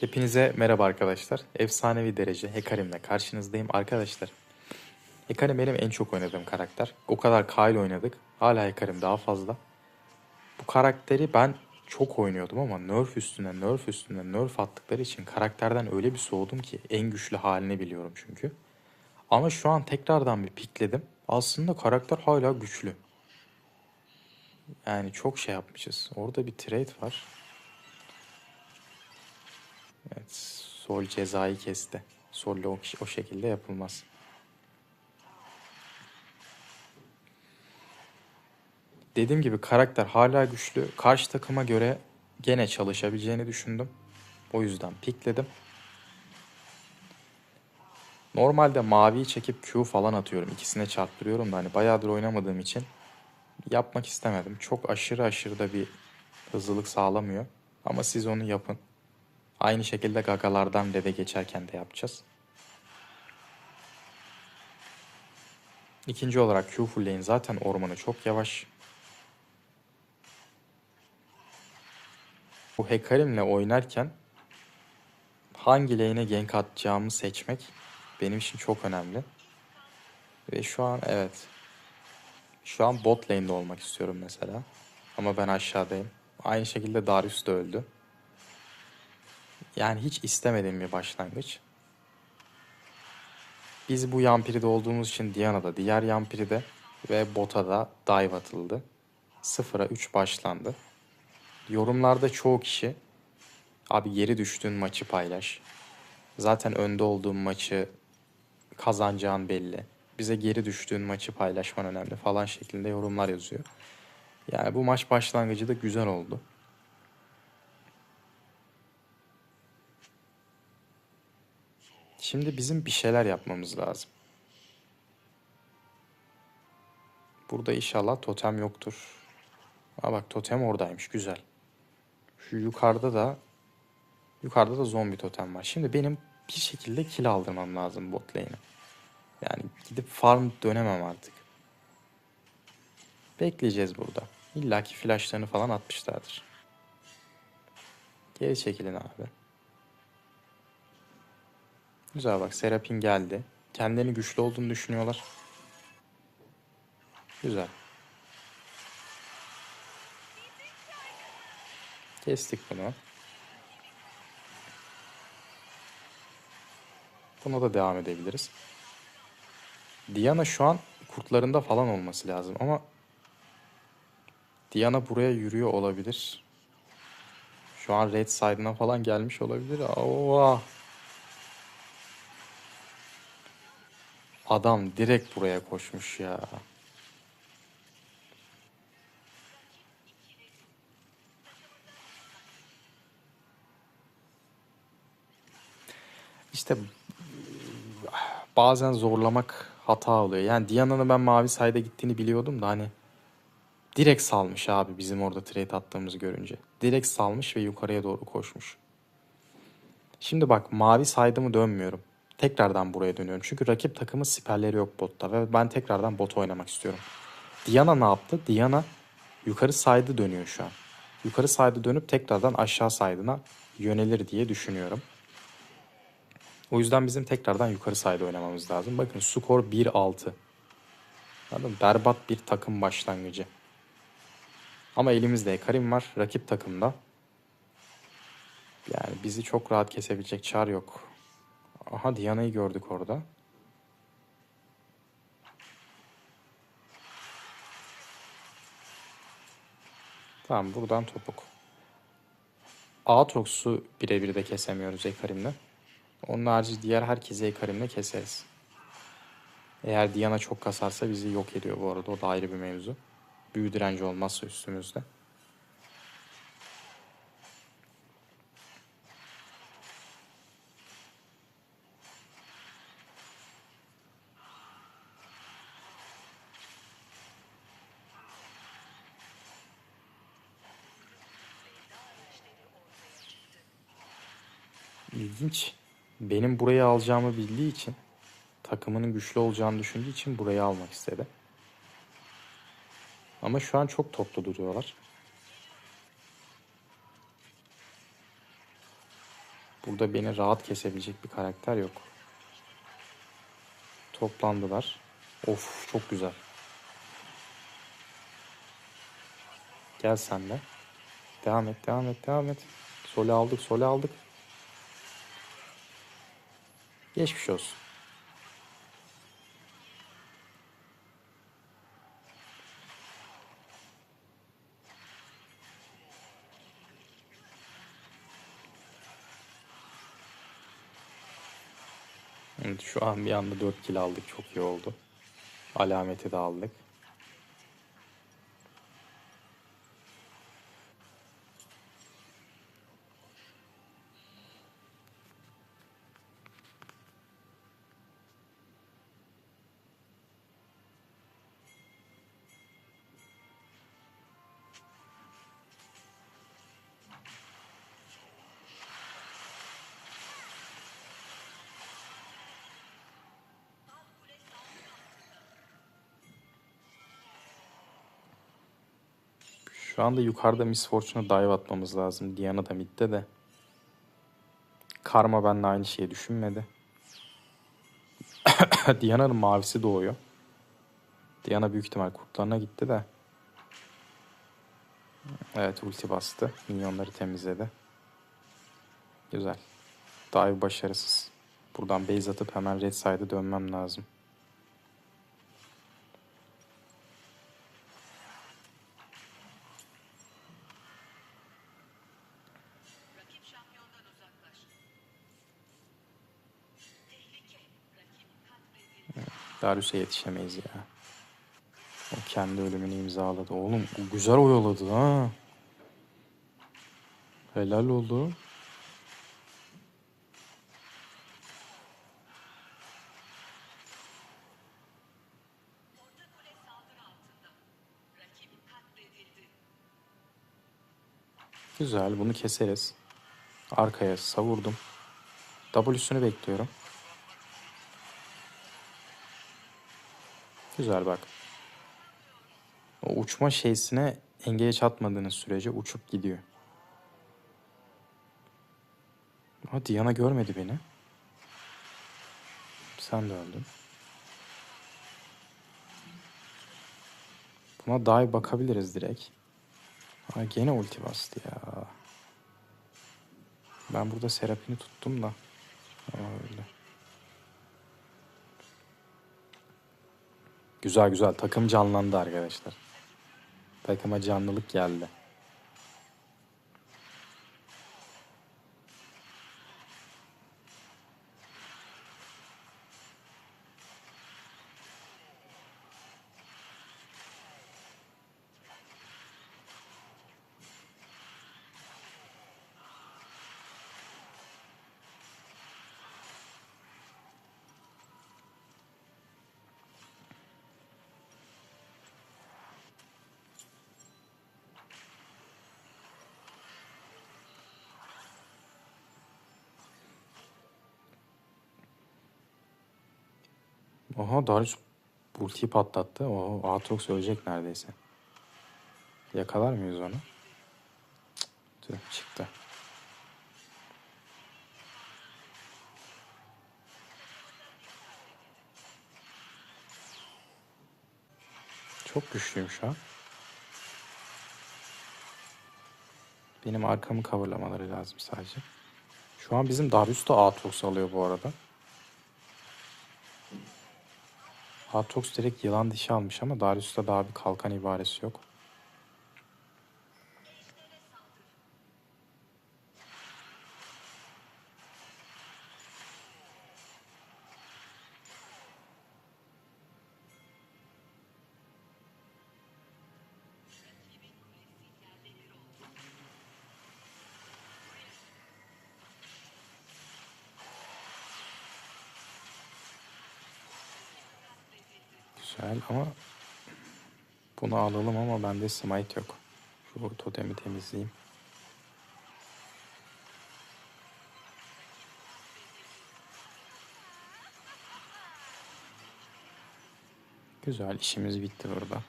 Hepinize merhaba arkadaşlar. Efsanevi derece Hekarim'le karşınızdayım. Arkadaşlar, Hekarim benim en çok oynadığım karakter. O kadar Kyle oynadık. Hala Hekarim daha fazla. Bu karakteri ben çok oynuyordum ama nerf üstüne nerf üstüne nerf attıkları için karakterden öyle bir soğudum ki en güçlü halini biliyorum çünkü. Ama şu an tekrardan bir pikledim. Aslında karakter hala güçlü. Yani çok şey yapmışız. Orada bir trade var. Evet, sol cezayı kesti. Solle o, o şekilde yapılmaz. Dediğim gibi karakter hala güçlü. Karşı takıma göre gene çalışabileceğini düşündüm. O yüzden pikledim. Normalde maviyi çekip Q falan atıyorum. İkisine çarptırıyorum da hani bayağıdır oynamadığım için yapmak istemedim. Çok aşırı aşırı da bir hızlılık sağlamıyor. Ama siz onu yapın. Aynı şekilde gagalardan deve geçerken de yapacağız. İkinci olarak Q fullleyin zaten ormanı çok yavaş. Bu Hekarim'le oynarken hangi lane'e gank atacağımı seçmek benim için çok önemli. Ve şu an evet. Şu an bot lane'de olmak istiyorum mesela. Ama ben aşağıdayım. Aynı şekilde Darius da öldü. Yani hiç istemediğim bir başlangıç. Biz bu Yampiri'de olduğumuz için Diana'da, diğer Yampiri'de ve bota da dive atıldı. 0'a 3 başlandı. Yorumlarda çoğu kişi abi geri düştüğün maçı paylaş. Zaten önde olduğun maçı kazanacağın belli. Bize geri düştüğün maçı paylaşman önemli falan şeklinde yorumlar yazıyor. Yani bu maç başlangıcı da güzel oldu. Şimdi bizim bir şeyler yapmamız lazım. Burada inşallah totem yoktur. Aa bak totem oradaymış güzel. Şu yukarıda da yukarıda da zombi totem var. Şimdi benim bir şekilde kill aldırmam lazım bot lane'e. Yani gidip farm dönemem artık. Bekleyeceğiz burada. İlla ki flashlarını falan atmışlardır. Geri çekilin abi. Güzel bak Serapin geldi. Kendilerini güçlü olduğunu düşünüyorlar. Güzel. Kestik bunu. Buna da devam edebiliriz. Diana şu an kurtlarında falan olması lazım ama Diana buraya yürüyor olabilir. Şu an red side'ına falan gelmiş olabilir. Aa. Adam direkt buraya koşmuş ya. İşte bazen zorlamak hata oluyor. Yani Diana'nın ben mavi sayda gittiğini biliyordum da hani direkt salmış abi bizim orada trade attığımızı görünce. Direkt salmış ve yukarıya doğru koşmuş. Şimdi bak mavi saydımı dönmüyorum. Tekrardan buraya dönüyorum. Çünkü rakip takımın siperleri yok botta ve ben tekrardan bot oynamak istiyorum. Diana ne yaptı? Diana yukarı saydı dönüyor şu an. Yukarı saydı dönüp tekrardan aşağı saydına yönelir diye düşünüyorum. O yüzden bizim tekrardan yukarı sayda oynamamız lazım. Bakın skor 1-6. Anladın? Berbat bir takım başlangıcı. Ama elimizde Karim var. Rakip takımda. Yani bizi çok rahat kesebilecek çar yok. Aha Diana'yı gördük orada. Tamam buradan topuk. Aatrox'u birebir de kesemiyoruz Ekarim'le. Onun harici diğer herkesi Ekarim'le keseriz. Eğer Diana çok kasarsa bizi yok ediyor bu arada. O da ayrı bir mevzu. Büyü direnci olmazsa üstümüzde. İlginç. Benim burayı alacağımı bildiği için takımının güçlü olacağını düşündüğü için burayı almak istedi. Ama şu an çok toplu duruyorlar. Burada beni rahat kesebilecek bir karakter yok. Toplandılar. Of çok güzel. Gel sen de. Devam et, devam et, devam et. Sole aldık, sole aldık. Geçmiş olsun. Evet, şu an bir anda 4 kill aldık. Çok iyi oldu. Alameti de aldık. Şu anda yukarıda Miss Fortune'a dive atmamız lazım. Diana da midde de. Karma benimle aynı şeyi düşünmedi. Diana'nın mavisi doğuyor. Diana büyük ihtimal kurtlarına gitti de. Evet ulti bastı. Minyonları temizledi. Güzel. Dive başarısız. Buradan base atıp hemen red side'a dönmem lazım. Darius'a yetişemeyiz ya. O kendi ölümünü imzaladı. Oğlum güzel oyaladı ha. Helal oldu. Güzel bunu keseriz. Arkaya savurdum. W'sünü bekliyorum. Güzel bak. O uçma şeysine engage atmadığınız sürece uçup gidiyor. Ha Diana görmedi beni. Sen de öldün. Buna dive bakabiliriz direkt. Ha gene ulti bastı ya. Ben burada Serapini tuttum da. Ama öyle. Güzel güzel. Takım canlandı arkadaşlar. Takıma canlılık geldi. Oha Darius ultiyi patlattı. O Aatrox ölecek neredeyse. Yakalar mıyız onu? Tüh, çıktı. Çok güçlüyüm şu an. Benim arkamı coverlamaları lazım sadece. Şu an bizim Darius da Aatrox alıyor bu arada. Aatrox direkt yılan dişi almış ama Darius'ta daha bir kalkan ibaresi yok. Güzel ama bunu alalım ama bende smite yok. Şu totemi temizleyeyim. Güzel işimiz bitti burada.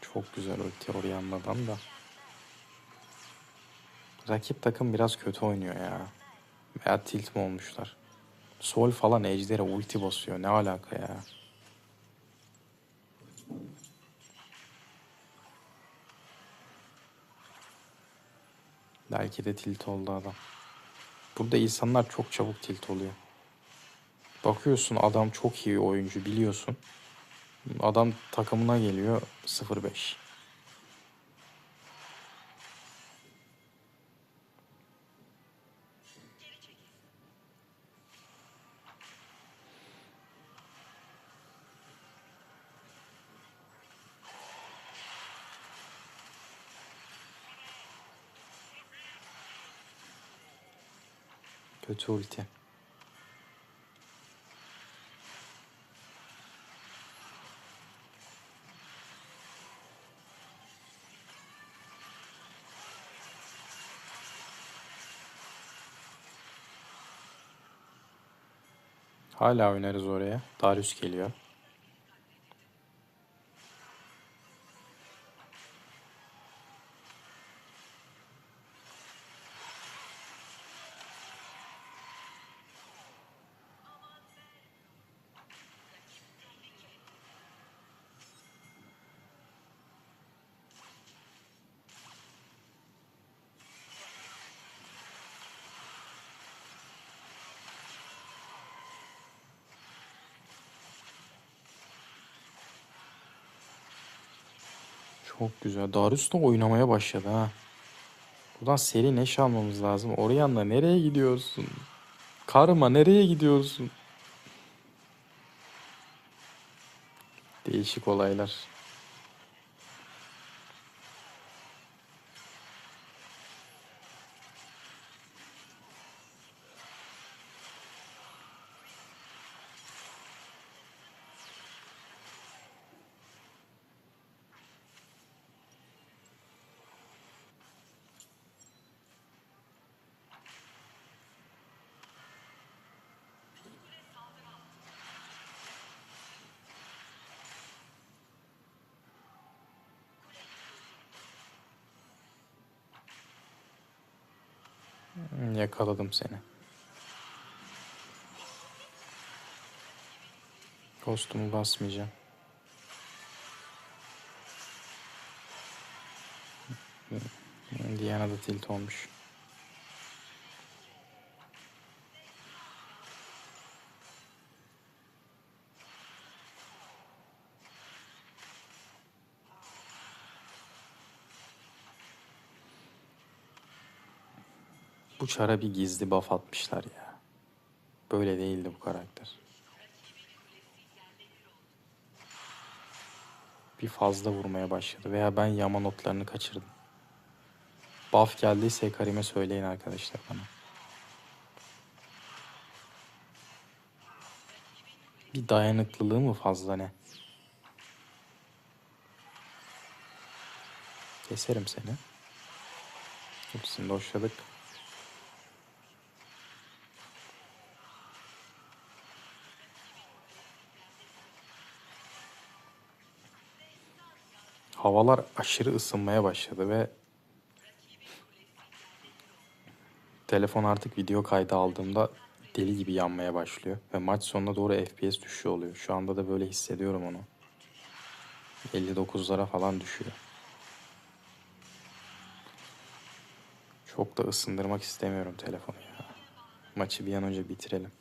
Çok güzel ulti Orianna'dan da. Rakip takım biraz kötü oynuyor ya. Veya tilt mi olmuşlar? Sol falan Ejder'e ulti basıyor. Ne alaka ya? Belki de tilt oldu adam. Burada insanlar çok çabuk tilt oluyor. Bakıyorsun adam çok iyi oyuncu biliyorsun. Adam takımına geliyor 0-5. Kötü ulti. Hala oynarız oraya. Darius geliyor. Çok güzel. Darius da oynamaya başladı ha. Buradan seri neş almamız lazım. Orianna nereye gidiyorsun? Karma nereye gidiyorsun? Değişik olaylar. Yakaladım seni. Kostumu basmayacağım. Diana da tilt olmuş. Bu çara bir gizli buff atmışlar ya. Böyle değildi bu karakter. Bir fazla vurmaya başladı veya ben yama notlarını kaçırdım. Buff geldiyse Karim'e söyleyin arkadaşlar bana. Bir dayanıklılığı mı fazla ne? Keserim seni. Hepsini doşladık. Havalar aşırı ısınmaya başladı ve telefon artık video kaydı aldığımda deli gibi yanmaya başlıyor ve maç sonuna doğru FPS düşüyor oluyor. Şu anda da böyle hissediyorum onu. 59'lara falan düşüyor. Çok da ısındırmak istemiyorum telefonu ya. Maçı bir an önce bitirelim.